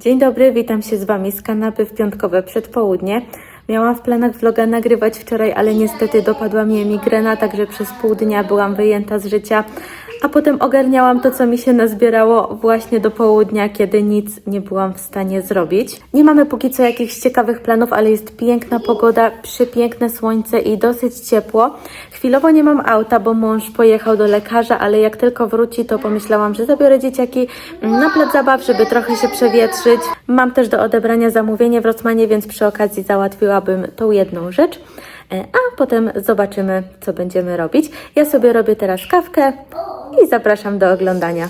Dzień dobry, witam się z Wami z kanapy w piątkowe przedpołudnie. Miałam w planach vloga nagrywać wczoraj, ale niestety dopadła mnie migrena, także przez pół dnia byłam wyjęta z życia. A potem ogarniałam to, co mi się nazbierało właśnie do południa, kiedy nic nie byłam w stanie zrobić. Nie mamy póki co jakichś ciekawych planów, ale jest piękna pogoda, przepiękne słońce i dosyć ciepło. Chwilowo nie mam auta, bo mąż pojechał do lekarza, ale jak tylko wróci, to pomyślałam, że zabiorę dzieciaki na plac zabaw, żeby trochę się przewietrzyć. Mam też do odebrania zamówienie w Rosmanie, więc przy okazji załatwiłabym tą jedną rzecz. E, A potem zobaczymy, co będziemy robić. Ja sobie robię teraz kawkę i zapraszam do oglądania.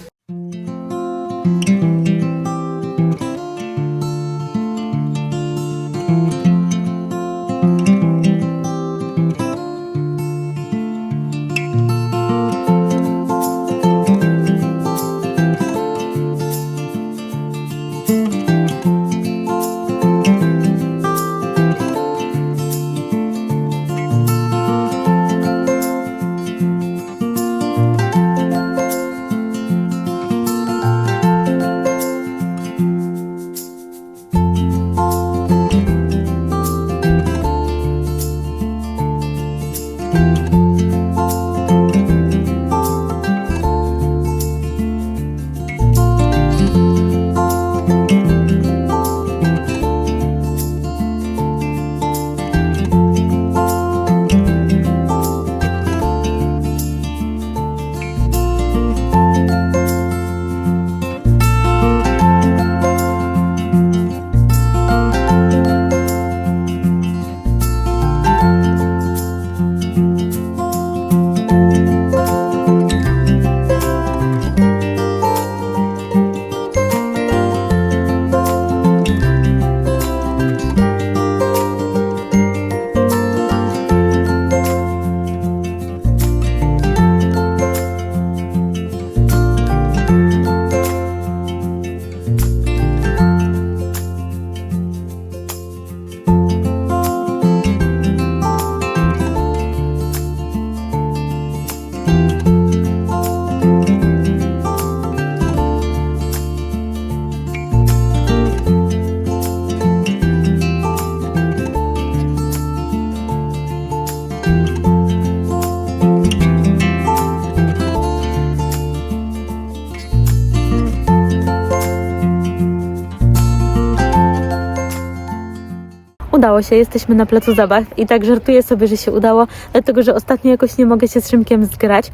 Udało się, jesteśmy na placu zabaw i tak żartuję sobie, że się udało, dlatego że ostatnio jakoś nie mogę się z Szymkiem zgrać.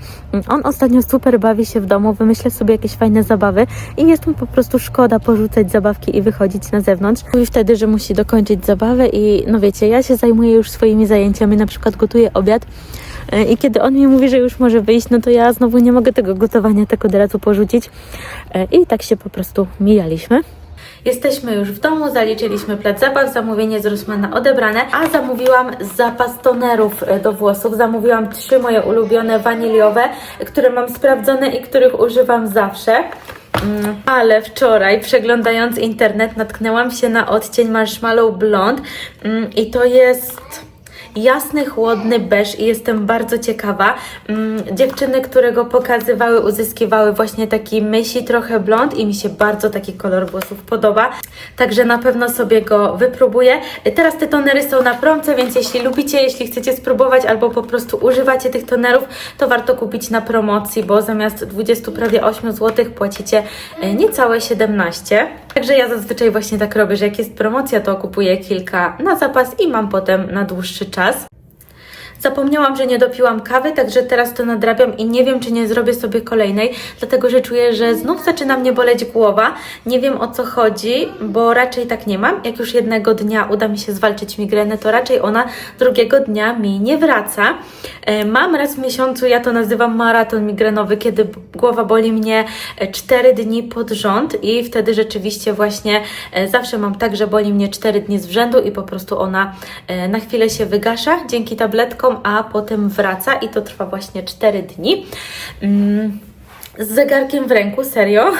On ostatnio super bawi się w domu, wymyśla sobie jakieś fajne zabawy i jest mu po prostu szkoda porzucać zabawki i wychodzić na zewnątrz. Mówi wtedy, że musi dokończyć zabawę i no wiecie, ja się zajmuję już swoimi zajęciami, na przykład gotuję obiad E, i kiedy on mi mówi, że już może wyjść, no to ja znowu nie mogę tego gotowania tak od razu porzucić E, i tak się po prostu mijaliśmy. Jesteśmy już w domu, zaliczyliśmy plac zabaw, zamówienie z Rossmana odebrane, a zamówiłam zapas tonerów e, do włosów. Zamówiłam trzy moje ulubione waniliowe, które mam sprawdzone i których używam zawsze. Mm, Ale wczoraj, przeglądając internet, natknęłam się na odcień Marshmallow Blonde mm, i to jest jasny, chłodny beż i jestem bardzo ciekawa. Mm, dziewczyny, które go pokazywały, uzyskiwały właśnie taki myśli trochę blond i mi się bardzo taki kolor włosów podoba. Także na pewno sobie go wypróbuję. Teraz te tonery są na promce, więc jeśli lubicie, jeśli chcecie spróbować albo po prostu używacie tych tonerów, to warto kupić na promocji, bo zamiast 20 prawie 8 zł płacicie e, niecałe 17. Także ja zazwyczaj właśnie tak robię, że jak jest promocja, to kupuję kilka na zapas i mam potem na dłuższy czas. Zapomniałam, że nie dopiłam kawy, także teraz to nadrabiam i nie wiem, czy nie zrobię sobie kolejnej, dlatego że czuję, że znów zaczyna mnie boleć głowa. Nie wiem o co chodzi, bo raczej tak nie mam. Jak już jednego dnia uda mi się zwalczyć migrenę, to raczej ona drugiego dnia mi nie wraca. E, Mam raz w miesiącu, ja to nazywam maraton migrenowy, kiedy głowa boli mnie 4 dni pod rząd i wtedy rzeczywiście właśnie e, zawsze mam tak, że boli mnie 4 dni z rzędu i po prostu ona e, na chwilę się wygasza dzięki tabletkom, a potem wraca i to trwa właśnie 4 dni. Mm, z zegarkiem w ręku, serio.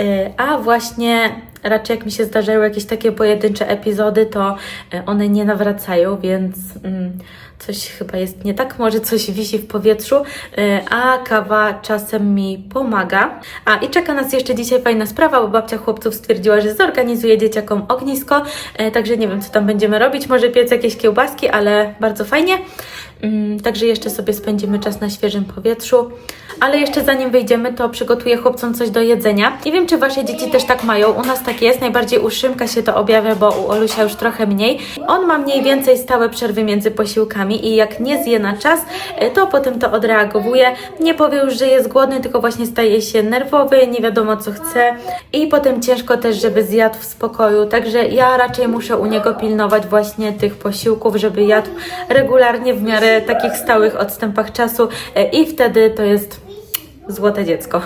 E, A właśnie raczej jak mi się zdarzają jakieś takie pojedyncze epizody, to e, one nie nawracają, więc mm, coś chyba jest nie tak, może coś wisi w powietrzu, e, a kawa czasem mi pomaga. A i czeka nas jeszcze dzisiaj fajna sprawa, bo babcia chłopców stwierdziła, że zorganizuje dzieciakom ognisko, e, także nie wiem, co tam będziemy robić, może piec jakieś kiełbaski, ale bardzo fajnie. Mm, Także jeszcze sobie spędzimy czas na świeżym powietrzu. Ale jeszcze zanim wyjdziemy, to przygotuję chłopcom coś do jedzenia. Nie wiem, czy wasze dzieci też tak mają. U nas tak jest. Najbardziej u Szymka się to objawia, bo u Olusia już trochę mniej. On ma mniej więcej stałe przerwy między posiłkami i jak nie zje na czas, e, to potem to odreagowuje. Nie powie już, że jest głodny, tylko właśnie staje się nerwowy, nie wiadomo co chce i potem ciężko też, żeby zjadł w spokoju. Także ja raczej muszę u niego pilnować właśnie tych posiłków, żeby jadł regularnie w miarę takich stałych odstępach czasu e, i wtedy to jest złote dziecko.